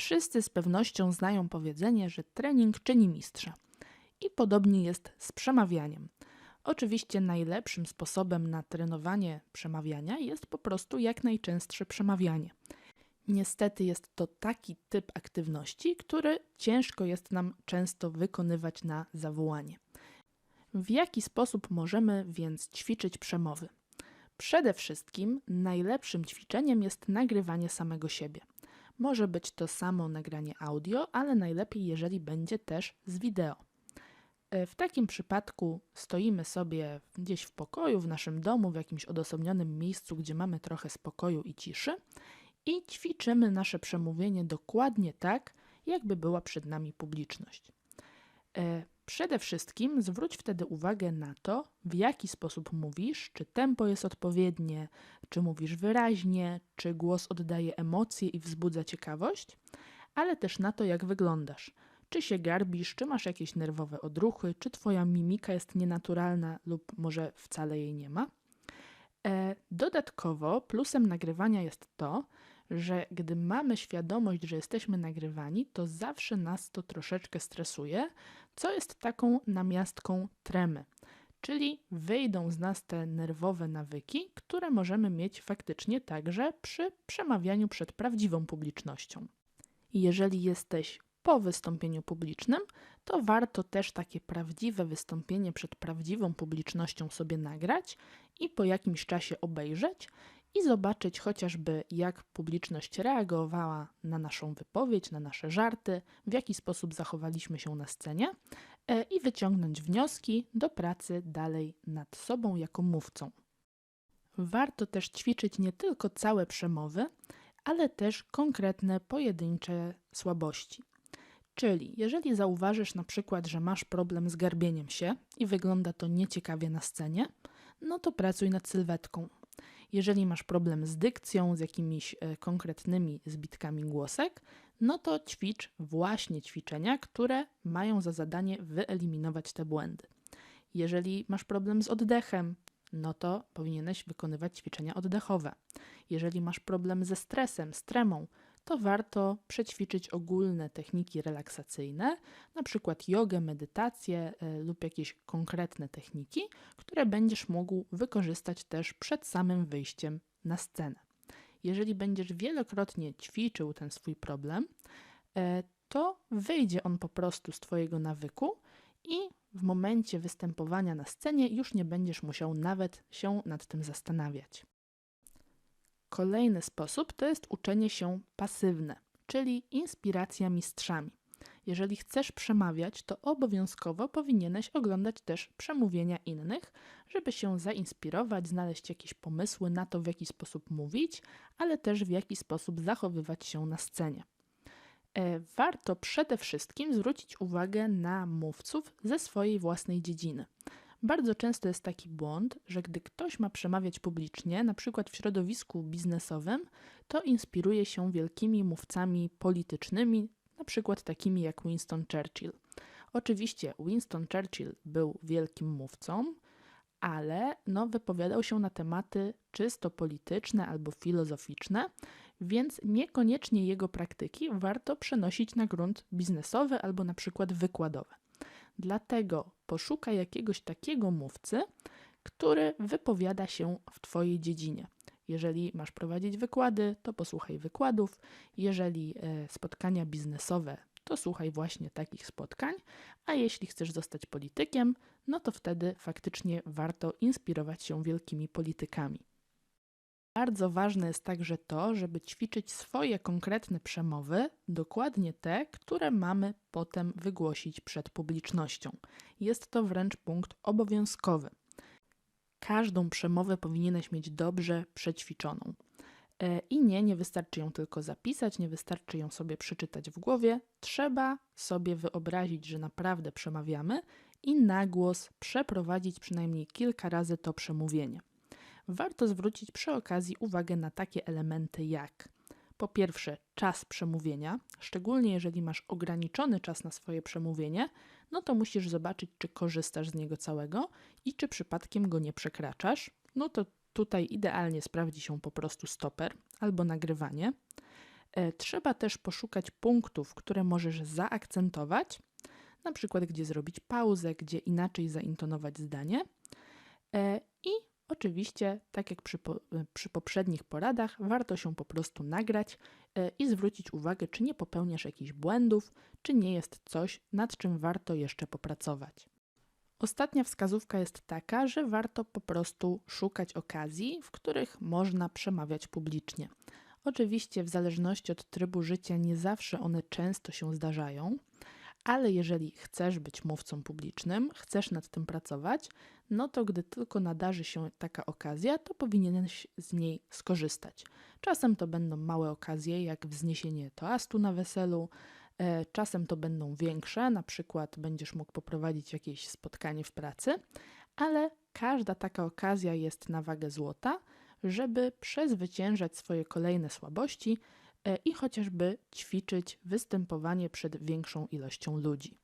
Wszyscy z pewnością znają powiedzenie, że trening czyni mistrza. I podobnie jest z przemawianiem. Oczywiście najlepszym sposobem na trenowanie przemawiania jest po prostu jak najczęstsze przemawianie. Niestety jest to taki typ aktywności, który ciężko jest nam często wykonywać na zawołanie. W jaki sposób możemy więc ćwiczyć przemowy? Przede wszystkim najlepszym ćwiczeniem jest nagrywanie samego siebie. Może być to samo nagranie audio, ale najlepiej, jeżeli będzie też z wideo. E, w takim przypadku stoimy sobie gdzieś w pokoju, w naszym domu, w jakimś odosobnionym miejscu, gdzie mamy trochę spokoju i ciszy i ćwiczymy nasze przemówienie dokładnie tak, jakby była przed nami publiczność. Przede wszystkim zwróć wtedy uwagę na to, w jaki sposób mówisz, czy tempo jest odpowiednie, czy mówisz wyraźnie, czy głos oddaje emocje i wzbudza ciekawość, ale też na to, jak wyglądasz. Czy się garbisz, czy masz jakieś nerwowe odruchy, czy twoja mimika jest nienaturalna lub może wcale jej nie ma. E, dodatkowo plusem nagrywania jest to, że gdy mamy świadomość, że jesteśmy nagrywani, to zawsze nas to troszeczkę stresuje, co jest taką namiastką tremy. Czyli wyjdą z nas te nerwowe nawyki, które możemy mieć faktycznie także przy przemawianiu przed prawdziwą publicznością. Jeżeli jesteś po wystąpieniu publicznym, to warto też takie prawdziwe wystąpienie przed prawdziwą publicznością sobie nagrać i po jakimś czasie obejrzeć i zobaczyć chociażby, jak publiczność reagowała na naszą wypowiedź, na nasze żarty, w jaki sposób zachowaliśmy się na scenie e, i wyciągnąć wnioski do pracy dalej nad sobą jako mówcą. Warto też ćwiczyć nie tylko całe przemowy, ale też konkretne pojedyncze słabości. Czyli jeżeli zauważysz na przykład, że masz problem z garbieniem się i wygląda to nieciekawie na scenie, no to pracuj nad sylwetką. Jeżeli masz problem z dykcją, z jakimiś e, konkretnymi zbitkami głosek, no to ćwicz właśnie ćwiczenia, które mają za zadanie wyeliminować te błędy. Jeżeli masz problem z oddechem, no to powinieneś wykonywać ćwiczenia oddechowe. Jeżeli masz problem ze stresem, z tremą, to warto przećwiczyć ogólne techniki relaksacyjne, przykład jogę, medytację e, lub jakieś konkretne techniki, które będziesz mógł wykorzystać też przed samym wyjściem na scenę. Jeżeli będziesz wielokrotnie ćwiczył ten swój problem, e, to wyjdzie on po prostu z Twojego nawyku i w momencie występowania na scenie już nie będziesz musiał nawet się nad tym zastanawiać. Kolejny sposób to jest uczenie się pasywne, czyli inspiracja mistrzami. Jeżeli chcesz przemawiać, to obowiązkowo powinieneś oglądać też przemówienia innych, żeby się zainspirować, znaleźć jakieś pomysły na to, w jaki sposób mówić, ale też w jaki sposób zachowywać się na scenie. E, warto przede wszystkim zwrócić uwagę na mówców ze swojej własnej dziedziny. Bardzo często jest taki błąd, że gdy ktoś ma przemawiać publicznie, na przykład w środowisku biznesowym, to inspiruje się wielkimi mówcami politycznymi, na przykład takimi jak Winston Churchill. Oczywiście Winston Churchill był wielkim mówcą, ale no, wypowiadał się na tematy czysto polityczne albo filozoficzne, więc niekoniecznie jego praktyki warto przenosić na grunt biznesowy albo na przykład wykładowy. Dlatego poszukaj jakiegoś takiego mówcy, który wypowiada się w Twojej dziedzinie. Jeżeli masz prowadzić wykłady, to posłuchaj wykładów. Jeżeli e, spotkania biznesowe, to słuchaj właśnie takich spotkań. A jeśli chcesz zostać politykiem, no to wtedy faktycznie warto inspirować się wielkimi politykami. Bardzo ważne jest także to, żeby ćwiczyć swoje konkretne przemowy, dokładnie te, które mamy potem wygłosić przed publicznością. Jest to wręcz punkt obowiązkowy. Każdą przemowę powinieneś mieć dobrze przećwiczoną. E, I nie, nie wystarczy ją tylko zapisać, nie wystarczy ją sobie przeczytać w głowie. Trzeba sobie wyobrazić, że naprawdę przemawiamy i na głos przeprowadzić przynajmniej kilka razy to przemówienie warto zwrócić przy okazji uwagę na takie elementy jak po pierwsze czas przemówienia, szczególnie jeżeli masz ograniczony czas na swoje przemówienie, no to musisz zobaczyć, czy korzystasz z niego całego i czy przypadkiem go nie przekraczasz. No to tutaj idealnie sprawdzi się po prostu stoper albo nagrywanie. E, Trzeba też poszukać punktów, które możesz zaakcentować, na przykład gdzie zrobić pauzę, gdzie inaczej zaintonować zdanie. E, I oczywiście, tak jak przy, po, przy poprzednich poradach, warto się po prostu nagrać e, i zwrócić uwagę, czy nie popełniasz jakichś błędów, czy nie jest coś, nad czym warto jeszcze popracować. Ostatnia wskazówka jest taka, że warto po prostu szukać okazji, w których można przemawiać publicznie. Oczywiście, w zależności od trybu życia, nie zawsze one często się zdarzają, ale jeżeli chcesz być mówcą publicznym, chcesz nad tym pracować, no to gdy tylko nadarzy się taka okazja, to powinieneś z niej skorzystać. Czasem to będą małe okazje, jak wzniesienie toastu na weselu, e, czasem to będą większe, na przykład będziesz mógł poprowadzić jakieś spotkanie w pracy, ale każda taka okazja jest na wagę złota, żeby przezwyciężać swoje kolejne słabości i chociażby ćwiczyć występowanie przed większą ilością ludzi.